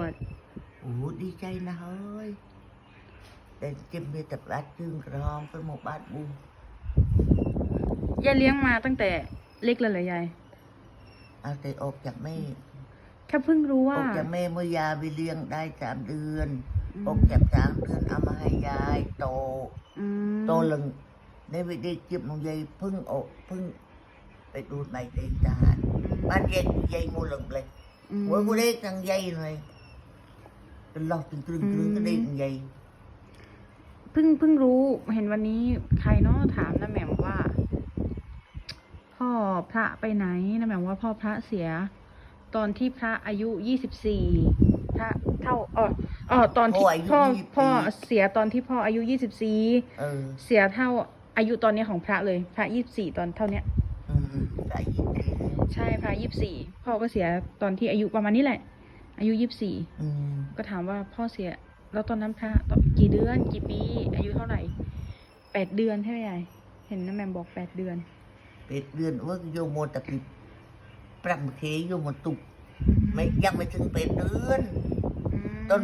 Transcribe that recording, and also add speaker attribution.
Speaker 1: วด
Speaker 2: โอ้ดีใจนะเฮ้ยแต่เจ็บมีแต่บาดจึงกระหองเป็นหมู่บ้านบุ
Speaker 1: ยายเลี้ยงมาตั้งแต่เล็กเลยเหรอยาย
Speaker 2: เอาแต่ออกจากแม่
Speaker 1: แค่เพิ่งรู้
Speaker 2: อ
Speaker 1: ว่า
Speaker 2: อกจากแม่เมื่อยาไปเลี้ยงได้สามเดือน
Speaker 1: อืม
Speaker 2: ออกจากสามเดือนเอามาให้ยายโต
Speaker 1: อืม
Speaker 2: โตลึงในวิธีจิบของยายเพึ่งออกเพึ่งไปดูดใบเด็กทหารบ้านเย็นยายงูหลงเลย
Speaker 1: อืม
Speaker 2: หัวกูเด็กทางยายเลย เป็นหลอกตึงตึงตึงก็ได้ทางยาย
Speaker 1: เพิ่งเพิ่งรู้เห็นวันนี้ใครเนาะถามนะแหม่มว่า พ่อพระไปไหนนะแหม่มว่าพ่อพระเสีย ตอนที่พระอายุยี่สิบสี่พระเท่าอ๋ออ๋อตอนที่พ่อพ่อเสียตอนที่พ่ออายุยี่สิบสี่
Speaker 2: เออ
Speaker 1: เสียเท่าอายุตอนนี้ของพระเลย พระยี่สิบสี่ตอนเท่าเนี้ย
Speaker 2: อืมได้ยินดี
Speaker 1: ใช่พระยี่สิบสี่พ่อก็เสียตอนที่อายุประมาณนี้แหละ อายุยี่สิบสี่
Speaker 2: อืม
Speaker 1: ก็ถามว่าพ่อเสีย แล้วตอนนั้นพระตอนกี่เดือน กี่ปี อายุเท่าไหร่แปดเดือนใช่ไหมยายเห็นน้าแมมบอกแปดเดือน
Speaker 2: เป็ดเดือนว่าโยมโมตะกิบปรังเคโยมโมตุกไม่ยังไม่ถึงเป็ดเดือน
Speaker 1: อืม
Speaker 2: ต้น